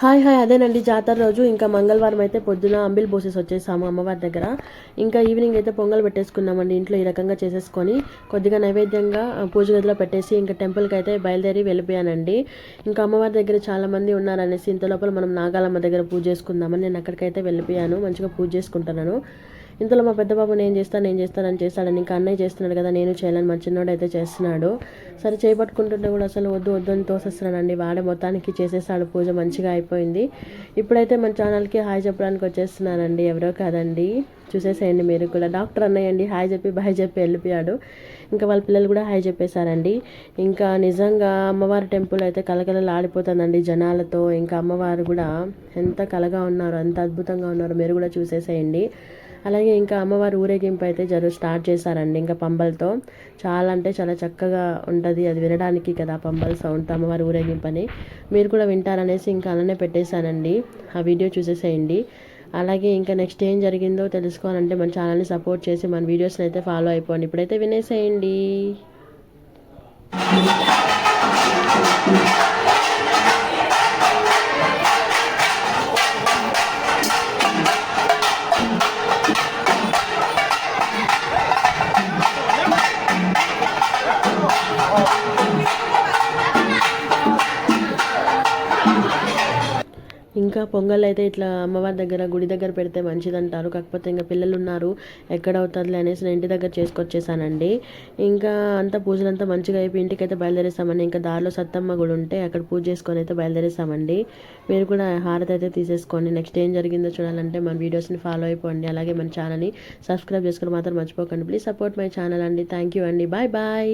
Hi hi అదేనండి. జాతర రోజు ఇంకా మంగళవారం అయితే పొద్దున అంబిల్ పోసేసి వచ్చేసాము అమ్మవారి దగ్గర. ఇంకా ఈవినింగ్ అయితే పొంగల్ పెట్టేసుకున్నామండి ఇంట్లో ఈ రకంగా చేసేసుకొని కొద్దిగా నైవేద్యంగా పూజ గదిలో పెట్టేసి ఇంకా టెంపుల్కి అయితే బయలుదేరి వెళ్ళిపోయానండి. ఇంకా అమ్మవారి దగ్గర చాలామంది ఉన్నారనేసి ఇంత లోపల మనం నాగాలమ్మ దగ్గర పూజ చేసుకుందామని నేను అక్కడికైతే వెళ్ళిపోయాను. మంచిగా పూజ చేసుకుంటున్నాను. ఇంతలో మా పెద్ద బాబు నేను చేస్తాను నేను చేస్తానని చేస్తాడని ఇంకా అన్నయ్య చేస్తున్నాడు కదా నేను చేయాలని మా చిన్నోడు అయితే చేస్తున్నాడు. సరే చేపట్టుకుంటుంటే కూడా అసలు వద్దు వద్దు అని తోసేస్తున్నాడండి. వాడే మొత్తానికి చేసేసాడు పూజ మంచిగా అయిపోయింది. ఇప్పుడైతే మన ఛానల్కి హాయ్ చెప్పడానికి వచ్చేస్తున్నానండి ఎవరో కాదండి. చూసేసేయండి మీరు కూడా. డాక్టర్ అన్నయ్య అండి హాయ్ చెప్పి బాయ్ చెప్పి వెళ్ళిపోయాడు. ఇంకా వాళ్ళ పిల్లలు కూడా హాయ్ చెప్పేశారండి. ఇంకా నిజంగా అమ్మవారి టెంపుల్ అయితే కలకలలు ఆడిపోతుందండి జనాలతో. ఇంకా అమ్మవారు కూడా ఎంత కలగా ఉన్నారు ఎంత అద్భుతంగా ఉన్నారు మీరు కూడా చూసేసేయండి. అలాగే ఇంకా అమ్మవారి ఊరేగింపు అయితే జరు స్టార్ట్ చేశారండి. ఇంకా పంబలతో చాలా అంటే చాలా చక్కగా ఉంటుంది. అది వినడానికి కదా పంబల్ సౌండ్తో అమ్మవారి ఊరేగింపు అని. మీరు కూడా వింటారనేసి ఇంకా అలానే పెట్టేశానండి. ఆ వీడియో చూసేసేయండి. అలాగే ఇంకా నెక్స్ట్ ఏం జరిగిందో తెలుసుకోవాలంటే మన ఛానల్ని సపోర్ట్ చేసి మన వీడియోస్ని అయితే ఫాలో అయిపోండి. ఇప్పుడైతే వినేసేయండి. ఇంకా పొంగల్ అయితే ఇట్లా అమ్మవారి దగ్గర గుడి దగ్గర పెడితే మంచిదంటారు. కాకపోతే ఇంకా పిల్లలు ఉన్నారు ఎక్కడ అవుతుందిలే అనేసి నేను ఇంటి దగ్గర చేసుకొచ్చేసానండి. ఇంకా అంతా పూజలంతా మంచిగా అయిపోయి ఇంటికి అయితే బయలుదేరేసామండి. ఇంకా దారిలో సత్తమ్మ గుడి ఉంటే అక్కడ పూజ చేసుకొని అయితే బయలుదేరేసామండి. మీరు కూడా హారతి అయితే తీసేసుకోండి. నెక్స్ట్ ఏం జరిగిందో చూడాలంటే మన వీడియోస్ని ఫాలో అయిపోండి. అలాగే మన ఛానల్ని సబ్స్క్రైబ్ చేసుకొని మాత్రం మర్చిపోకండి. ప్లీజ్ సపోర్ట్ మై ఛానల్ అండి. థ్యాంక్ యూ అండి. Bye bye.